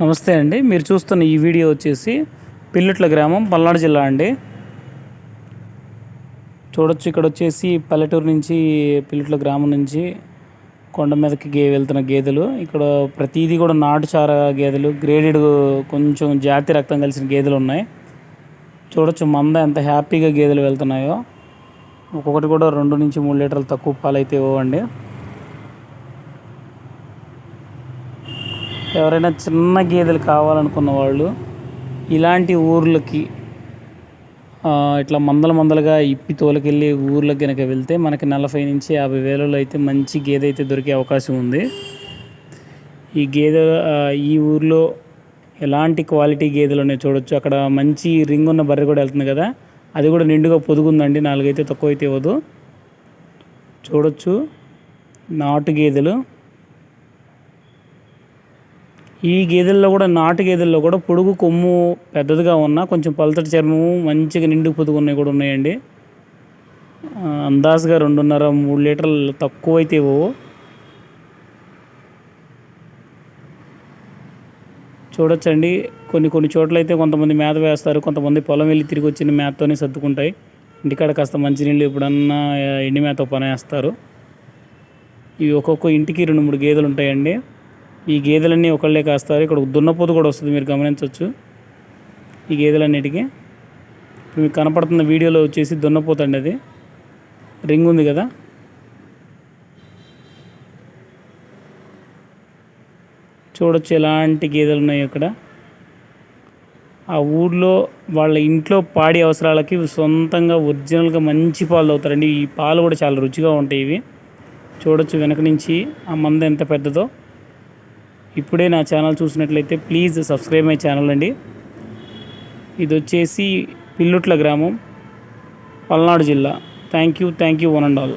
నమస్తే అండి. మీరు చూస్తున్న ఈ వీడియో వచ్చేసి పిల్లట్ల గ్రామం పల్నాడు జిల్లా అండి. చూడొచ్చు ఇక్కడ వచ్చేసి పల్లెటూరు నుంచి పిల్లట్ల గ్రామం నుంచి కొండ మీదకి గే వెళ్తున్న గేదెలు. ఇక్కడ ప్రతిదీ కూడా నాటుచార గేదెలు. గ్రేడెడ్ కొంచెం జాతి రక్తం కలిసిన గేదెలు ఉన్నాయి. చూడొచ్చు మంద ఎంత హ్యాపీగా గేదెలు వెళ్తున్నాయో. ఒక్కొక్కటి కూడా రెండు నుంచి మూడు లీటర్లు తక్కువ పాలు అయితే ఇవ్వండి. ఎవరైనా చిన్న గేదెలు కావాలనుకున్న వాళ్ళు ఇలాంటి ఊర్లకి ఇట్లా మందల మందలుగా ఇప్పి తోలకెళ్ళి ఊర్లకు కనుక వెళ్తే మనకి నలభై నుంచి యాభై వేలలో అయితే మంచి గేదె అయితే దొరికే అవకాశం ఉంది. ఈ గేదె ఈ ఊర్లో ఎలాంటి క్వాలిటీ గేదెలు ఉన్నాయి చూడొచ్చు. అక్కడ మంచి రింగ్ ఉన్న బర్రె కూడా వెళ్తుంది కదా. అది కూడా నిండుగా పొదుగుందండి. నాలుగైతే తక్కువ అయితే ఇవ్వదు. చూడొచ్చు. నాటు గేదెలు. ఈ గేదెల్లో కూడా నాటు గేదెల్లో కూడా పొడుగు కొమ్ము పెద్దదిగా ఉన్న కొంచెం పలతటి చర్మము మంచిగా నిండు పొదుగున్నవి కూడా ఉన్నాయండి. అందాజుగా రెండున్నర మూడు లీటర్లు తక్కువ అయితే ఇవ్వవు. చూడొచ్చండి. కొన్ని కొన్ని చోట్ల అయితే కొంతమంది మేత వేస్తారు కొంతమంది పొలం వెళ్ళి తిరిగి వచ్చిన మేతతోనే సర్దుకుంటాయి. ఇంటికాడ కాస్త మంచినీళ్ళు ఎప్పుడన్నా ఎండి మేత పనేస్తారు ఇవి ఒక్కొక్క ఇంటికి రెండు మూడు గేదెలు ఉంటాయండి. ఈ గేదెలన్నీ ఒకళ్ళే కాస్తారు. ఇక్కడ దున్నపోతు కూడా వస్తుంది. మీరు గమనించవచ్చు. ఈ గేదెలన్నిటికీ మీకు కనపడుతున్న వీడియోలో వచ్చేసి దున్నపోతు అండి అది. రింగ్ ఉంది కదా. చూడొచ్చు ఎలాంటి గేదెలు ఉన్నాయి ఇక్కడ ఆ ఊర్లో వాళ్ళ ఇంట్లో పాడి అవసరాలకి సొంతంగా ఒరిజినల్గా మంచి పాలు అవుతారండి ఈ పాలు కూడా చాలా రుచిగా ఉంటాయి ఇవి. చూడొచ్చు వెనక నుంచి ఆ మంద ఎంత పెద్దదో. ఇప్పుడే నా ఛానల్ చూసినట్లయితే ప్లీజ్ సబ్స్క్రైబ్ మై ఛానల్ అండి. ఇది వచ్చేసి పిల్లుట్ల గ్రామం పల్నాడు జిల్లా. Thank you thank you one and all